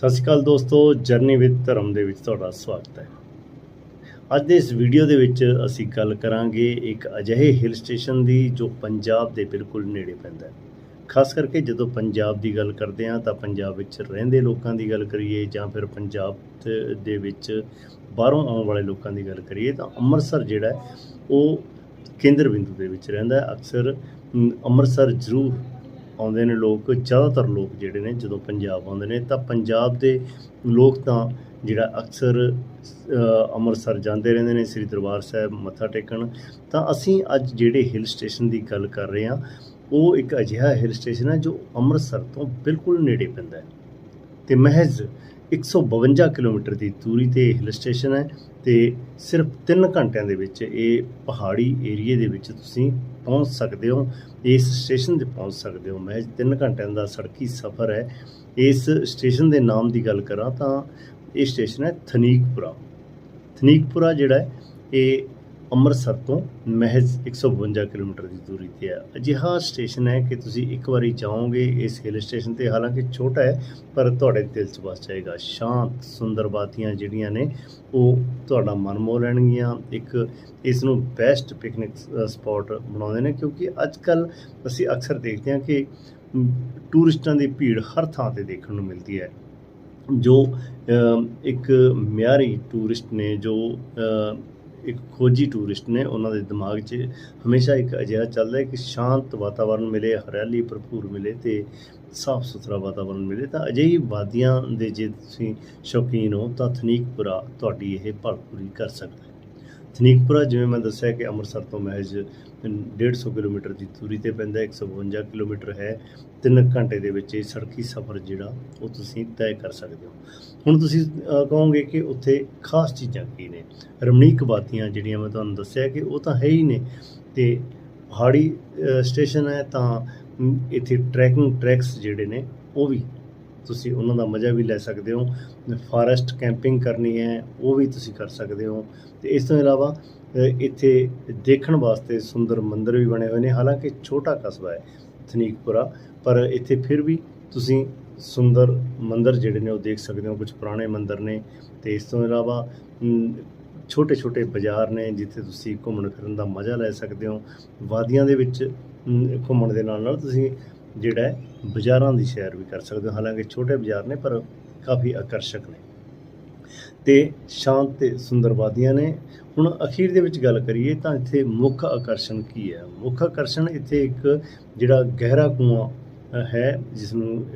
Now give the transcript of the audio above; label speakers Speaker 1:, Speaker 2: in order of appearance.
Speaker 1: ਸਤਿ ਸ਼੍ਰੀ ਅਕਾਲ ਦੋਸਤੋ journey with ਧਰਮ ਦੇ ਵਿੱਚ ਤੁਹਾਡਾ ਸਵਾਗਤ ਹੈ। ਅੱਜ ਦੇ ਇਸ ਵੀਡੀਓ ਦੇ ਵਿੱਚ ਅਸੀਂ ਗੱਲ ਕਰਾਂਗੇ ਇੱਕ ਅਜਿਹੇ ਹਿਲ ਸਟੇਸ਼ਨ ਦੀ ਜੋ ਪੰਜਾਬ ਦੇ ਬਿਲਕੁਲ ਨੇੜੇ ਪੈਂਦਾ ਹੈ। ਖਾਸ ਕਰਕੇ ਜਦੋਂ ਪੰਜਾਬ ਦੀ ਗੱਲ ਕਰਦੇ ਹਾਂ ਤਾਂ ਪੰਜਾਬ ਵਿੱਚ ਰਹਿੰਦੇ ਲੋਕਾਂ ਦੀ ਗੱਲ ਕਰੀਏ ਜਾਂ ਫਿਰ ਪੰਜਾਬ ਦੇ ਵਿੱਚ ਬਾਹਰੋਂ ਆਉਣ ਵਾਲੇ ਲੋਕਾਂ ਦੀ ਗੱਲ ਕਰੀਏ ਤਾਂ ਅੰਮ੍ਰਿਤਸਰ ਜਿਹੜਾ ਉਹ ਕੇਂਦਰ ਬਿੰਦੂ ਦੇ ਵਿੱਚ ਰਹਿੰਦਾ ਹੈ। ਅਕਸਰ ਅੰਮ੍ਰਿਤਸਰ ਜ਼ਰੂਰ ਆਉਂਦੇ ਨੇ ਲੋਕ, ਜ਼ਿਆਦਾਤਰ ਲੋਕ ਜਿਹੜੇ ਨੇ ਜਦੋਂ ਪੰਜਾਬ ਆਉਂਦੇ ਨੇ ਤਾਂ ਪੰਜਾਬ ਦੇ ਲੋਕ ਤਾਂ ਜਿਹੜਾ ਅਕਸਰ ਅੰਮ੍ਰਿਤਸਰ ਜਾਂਦੇ ਰਹਿੰਦੇ ਨੇ, ਸ੍ਰੀ ਦਰਬਾਰ ਸਾਹਿਬ ਮੱਥਾ ਟੇਕਣ। ਤਾਂ ਅਸੀਂ ਅੱਜ ਜਿਹੜੇ ਹਿਲ ਸਟੇਸ਼ਨ ਦੀ ਗੱਲ ਕਰ ਰਹੇ ਹਾਂ, ਉਹ ਇੱਕ ਅਜਿਹਾ ਹਿਲ ਸਟੇਸ਼ਨ ਹੈ ਜੋ ਅੰਮ੍ਰਿਤਸਰ ਤੋਂ ਬਿਲਕੁਲ ਨੇੜੇ ਪੈਂਦਾ ਹੈ। ਤੇ ਮਹਿਜ਼ 152 ਕਿਲੋਮੀਟਰ ਦੀ ਦੂਰੀ ਤੇ ਹਿਲ ਸਟੇਸ਼ਨ ਹੈ ਤੇ ਸਿਰਫ 3 ਘੰਟਿਆਂ ਦੇ ਵਿੱਚ ਇਹ ਪਹਾੜੀ ਏਰੀਏ ਦੇ ਵਿੱਚ ਤੁਸੀਂ ਪਹੁੰਚ ਸਕਦੇ ਹੋ, ਇਸ ਸਟੇਸ਼ਨ ਤੇ ਪਹੁੰਚ ਸਕਦੇ ਹੋ। ਮਹਿਜ਼ 3 ਘੰਟਿਆਂ ਦਾ ਸੜਕੀ ਸਫ਼ਰ ਹੈ। ਇਸ ਸਟੇਸ਼ਨ ਦੇ ਨਾਮ ਦੀ ਗੱਲ ਕਰਾਂ ਤਾਂ ਇਹ ਸਟੇਸ਼ਨ ਹੈ ਥਨੀਕਪੁਰਾ। ਥਨੀਕਪੁਰਾ ਜਿਹੜਾ ਇਹ ਅੰਮ੍ਰਿਤਸਰ ਤੋਂ ਮਹਿਜ਼ 152 ਕਿਲੋਮੀਟਰ ਦੀ ਦੂਰੀ ਤੇ ਹੈ ਅਜਿਹਾ ਸਟੇਸ਼ਨ ਹੈ ਕਿ ਤੁਸੀਂ ਇੱਕ ਵਾਰੀ ਜਾਓਗੇ, ਇਸ ਹਿਲ ਸਟੇਸ਼ਨ ਤੇ, ਹਾਲਾਂਕਿ ਛੋਟਾ ਹੈ, ਪਰ ਤੁਹਾਡੇ ਦਿਲ 'ਚ ਵਸ ਜਾਏਗਾ। ਸ਼ਾਂਤ, ਸੁੰਦਰ ਬਾਤੀਆਂ ਜਿਹੜੀਆਂ ਨੇ, ਉਹ ਤੁਹਾਡਾ ਮਨ ਮੋਹ ਲੈਣਗੀਆਂ। ਇੱਕ ਇਸ ਨੂੰ ਬੈਸਟ ਪਿਕਨਿਕ ਸਪੌਟ ਬਣਾਉਂਦੇ ਨੇ, ਕਿਉਂਕਿ ਅੱਜ ਕੱਲ ਅਸੀਂ ਅਕਸਰ ਦੇਖਦੇ ਹਾਂ ਕਿ ਟੂਰਿਸਟਾਂ ਦੀ ਭੀੜ ਹਰ ਥਾਂ ਤੇ ਦੇਖਣ ਨੂੰ ਮਿਲਦੀ ਹੈ। ਜੋ ਇੱਕ ਮਿਆਰੀ ਟੂਰਿਸਟ ਨੇ, ਜੋ ਇੱਕ ਖੋਜੀ ਟੂਰਿਸਟ ਨੇ, ਉਹਨਾਂ ਦੇ ਦਿਮਾਗ 'ਚ ਹਮੇਸ਼ਾ ਇੱਕ ਅਜਿਹਾ ਚੱਲਦਾ ਹੈ ਕਿ ਸ਼ਾਂਤ ਵਾਤਾਵਰਣ ਮਿਲੇ, ਹਰਿਆਲੀ ਭਰਪੂਰ ਮਿਲੇ ਤੇ ਸਾਫ਼ ਸੁਥਰਾ ਵਾਤਾਵਰਣ ਮਿਲੇ। ਤਾਂ ਅਜਿਹੀ ਵਾਦੀਆਂ ਦੇ ਜੇ ਤੁਸੀਂ ਸ਼ੌਕੀਨ ਹੋ, ਤਾਂ ਥਨੀਕਪੁਰਾ ਤੁਹਾਡੀ ਇਹ ਭਲ ਪੂਰੀ ਕਰ ਸਕਦਾ ਹੈ ਜਿਵੇਂ ਮੈਂ ਦੱਸਿਆ ਕਿ ਅੰਮ੍ਰਿਤਸਰ ਤੋਂ ਮਹਿਜ਼ 150 ਕਿਲੋਮੀਟਰ ਦੀ ਦੂਰੀ ਤੇ ਪੈਂਦਾ ਹੈ, 152 ਕਿਲੋਮੀਟਰ ਹੈ। 3 ਘੰਟੇ ਦੇ ਵਿੱਚ ਇਹ ਸੜਕੀ ਸਫ਼ਰ ਜਿਹੜਾ ਉਹ ਤੁਸੀਂ ਤੈਅ ਕਰ ਸਕਦੇ ਹੋ। ਹੁਣ ਤੁਸੀਂ ਕਹੋਗੇ ਕਿ ਉੱਥੇ ਖਾਸ ਚੀਜ਼ਾਂ ਕੀ ਨੇ? ਰਮਣੀਕ ਬਾਤੀਆਂ ਜਿਹੜੀਆਂ ਮੈਂ ਤੁਹਾਨੂੰ ਦੱਸਿਆ ਕਿ ਉਹ ਤਾਂ ਹੈ ਹੀ ਨੇ। ਤੇ ਪਹਾੜੀ ਸਟੇਸ਼ਨ ਹੈ ਤਾਂ ਇੱਥੇ ਟਰੈਕਿੰਗ ਟਰੈਕਸ ਜਿਹੜੇ ਨੇ ਉਹ ਵੀ ਤੁਸੀਂ ਉਹਨਾਂ ਦਾ ਮਜ਼ਾ ਵੀ ਲੈ ਸਕਦੇ ਹੋ। ਫਾਰੈਸਟ ਕੈਂਪਿੰਗ ਕਰਨੀ ਹੈ, ਉਹ ਵੀ ਤੁਸੀਂ ਕਰ ਸਕਦੇ ਹੋ। ਤੇ ਇਸ ਤੋਂ ਇਲਾਵਾ ਇੱਥੇ ਦੇਖਣ ਵਾਸਤੇ ਸੁੰਦਰ ਮੰਦਿਰ ਵੀ ਬਣੇ ਹੋਏ ਨੇ। ਹਾਲਾਂਕਿ ਛੋਟਾ ਕਸਬਾ ਹੈ ਥਨੀਕਪੁਰਾ, ਪਰ ਇੱਥੇ ਫਿਰ ਵੀ ਤੁਸੀਂ ਸੁੰਦਰ ਮੰਦਿਰ ਜਿਹੜੇ ਨੇ ਉਹ ਦੇਖ ਸਕਦੇ ਹੋ। ਕੁਝ ਪੁਰਾਣੇ ਮੰਦਿਰ ਨੇ। ਤੇ ਇਸ ਤੋਂ ਇਲਾਵਾ ਛੋਟੇ ਛੋਟੇ ਬਾਜ਼ਾਰ ਨੇ ਜਿੱਥੇ ਤੁਸੀਂ ਘੁੰਮਣ ਫਿਰਨ ਦਾ ਮਜ਼ਾ ਲੈ ਸਕਦੇ ਹੋ। ਵਾਦੀਆਂ ਦੇ ਵਿੱਚ ਘੁੰਮਣ ਦੇ ਨਾਲ ਨਾਲ ਤੁਸੀਂ ਜਿਹੜਾ ਬਾਜ਼ਾਰਾਂ ਦੀ ਸੈਰ ਵੀ ਕਰ ਸਕਦੇ ਹੋ। ਹਾਲਾਂਕਿ ਛੋਟੇ ਬਾਜ਼ਾਰ ਨੇ, ਪਰ ਕਾਫੀ ਆਕਰਸ਼ਕ ਨੇ। ਤੇ ਸ਼ਾਂਤ ਤੇ ਸੁੰਦਰ ਵਾਦੀਆਂ ਨੇ। ਹੁਣ ਅਖੀਰ ਦੇ ਵਿੱਚ ਗੱਲ ਕਰੀਏ ਤਾਂ ਇੱਥੇ ਮੁੱਖ ਆਕਰਸ਼ਣ ਕੀ ਹੈ? ਮੁੱਖ ਆਕਰਸ਼ਣ ਇੱਥੇ ਇੱਕ ਜਿਹੜਾ ਗਹਿਰਾ ਕੂਆਂ ਹੈ ਜਿਸ ਨੂੰ